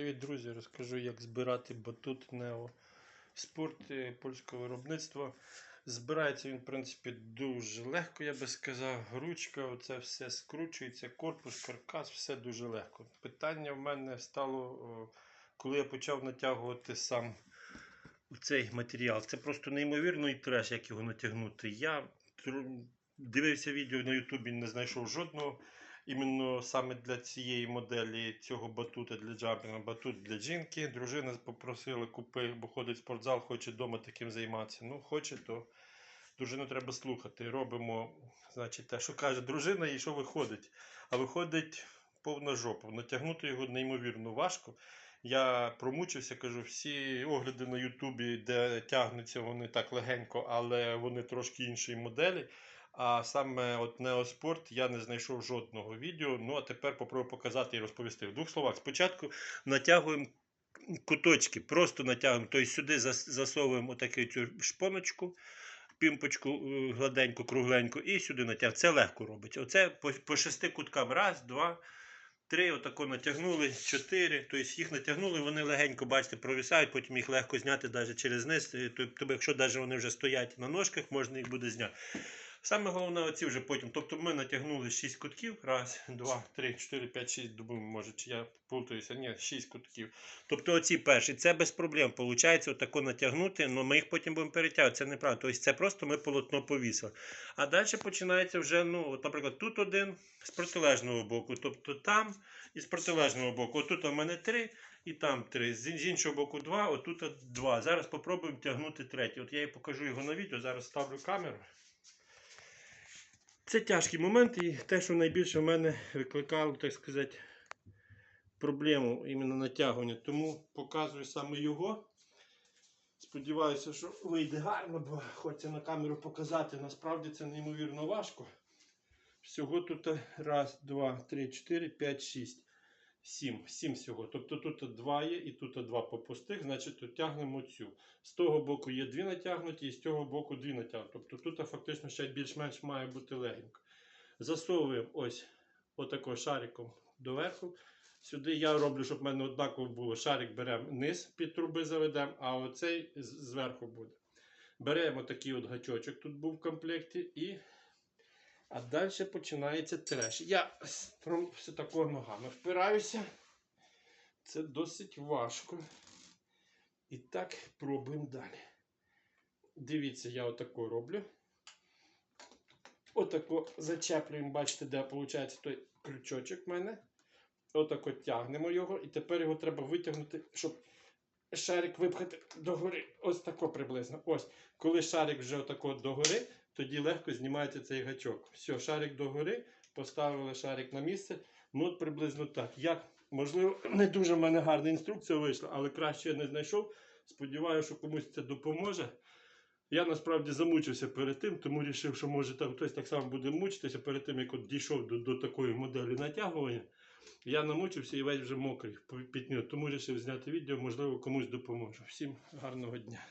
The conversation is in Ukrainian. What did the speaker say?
Привіт, друзі! Розкажу, як збирати батут Neo Sport е, польського виробництва. Збирається він, в принципі, дуже легко, я би сказав. Ручка, оце все скручується, корпус, каркас, все дуже легко. Питання в мене стало, коли я почав натягувати сам цей матеріал. Це просто неймовірний треш, як його натягнути. Я дивився відео на Ютубі, не знайшов жодного. Іменно саме для цієї моделі цього батута для джампінга, батут для жінки. Дружина попросила купи, бо ходить в спортзал, хоче вдома таким займатися. Ну, хоче, то дружину треба слухати. Робимо, значить, те, що каже дружина, і що виходить. А виходить повна жопа. Натягнути його неймовірно важко. Я промучився, кажу, всі огляди на Ютубі, де тягнуться вони так легенько, але вони трошки іншої моделі. А саме от Неоспорт я не знайшов жодного відео. Ну а тепер попробую показати і розповісти. В двох словах, спочатку натягуємо куточки, просто натягуємо, тобто сюди засовуємо отаку цю шпоночку, пімпочку е, гладеньку, кругленьку, і сюди натягуємо. Це легко робиться. Оце по, по шести куткам. Раз, два. Три, отако натягнули, чотири, тобто їх натягнули, вони легенько, бачите, провисають, потім їх легко зняти навіть через низ. Е, Тобто, якщо навіть вони вже стоять на ножках, можна їх буде зняти. Саме головне, оці вже потім. Тобто ми натягнули 6 кутків. Раз, два, три, чотири, п'ять, шість. Думаю, може, чи я плутаюся. Ні, 6 кутків. Тобто оці перші, це без проблем. Получається отако натягнути, але ми їх потім будемо перетягувати. Це неправда. Тобто це просто ми полотно повісили. А далі починається вже, ну, от, наприклад, тут один з протилежного боку. Тобто там і з протилежного боку. Отут у мене три. І там три. З іншого боку два, отут два. Зараз спробуємо тягнути третій. От я і покажу його на відео. Зараз ставлю камеру. Це тяжкий момент, і те, що найбільше в мене викликало, так сказати, проблему іменно натягування. Тому показую саме його. Сподіваюся, що вийде гарно, бо хочеться на камеру показати. Насправді це неймовірно важко. Всього тут раз, два, три, чотири, п'ять, шість. Сім. Сім всього. Тобто тут два є і тут два по пустих, значить тут тягнемо цю. З того боку є дві натягнуті, і з цього боку дві натягнуті. Тобто тут фактично ще більш-менш має бути легенько. Засовуємо ось отако шариком доверху. Сюди я роблю, щоб в мене однаково було. Шарик беремо низ під труби заведемо, а оцей зверху буде. Беремо такий от гачочок, тут був в комплекті, і. А далі починається треш. Я все тако ногами впираюся. Це досить важко. І так пробуємо далі. Дивіться, я отако роблю. Отако зачеплюємо, бачите, де виходить той крючочок в мене. Отако тягнемо його, і тепер його треба витягнути, щоб шарик випхати догори. Ось тако приблизно. Ось. Коли шарик вже отако догори, тоді легко знімається цей гачок. Все, шарик догори, поставили шарик на місце. Ну, от приблизно так. Я, можливо, не дуже в мене гарна інструкція вийшла, але краще я не знайшов. Сподіваюся, що комусь це допоможе. Я насправді замучився перед тим, тому вирішив, що може там хтось так само буде мучитися перед тим, як от дійшов до, до такої моделі натягування. Я намучився і весь вже мокрий пітню, тому вирішив зняти відео, можливо, комусь допоможу. Всім гарного дня.